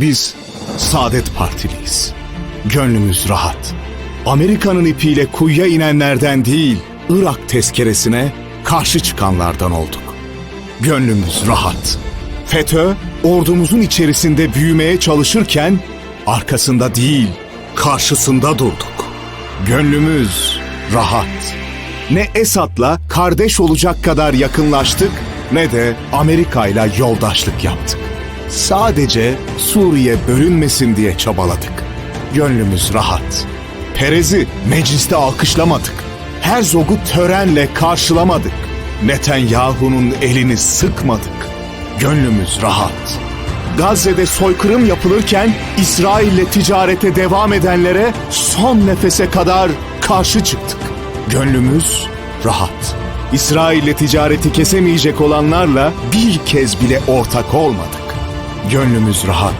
Biz Saadet Partiliyiz. Gönlümüz rahat. Amerika'nın ipiyle kuyuya inenlerden değil, Irak tezkeresine karşı çıkanlardan olduk. Gönlümüz rahat. FETÖ, ordumuzun içerisinde büyümeye çalışırken arkasında değil, karşısında durduk. Gönlümüz rahat. Ne Esad'la kardeş olacak kadar yakınlaştık ne de Amerika'yla yoldaşlık yaptık. Sadece Suriye bölünmesin diye çabaladık. Gönlümüz rahat. Perez'i mecliste alkışlamadık. Herzog'u törenle karşılamadık. Netanyahu'nun elini sıkmadık. Gönlümüz rahat. Gazze'de soykırım yapılırken İsrail'le ticarete devam edenlere son nefese kadar karşı çıktık. Gönlümüz rahat. İsrail'le ticareti kesemeyecek olanlarla bir kez bile ortak olmadık. Gönlümüz rahat.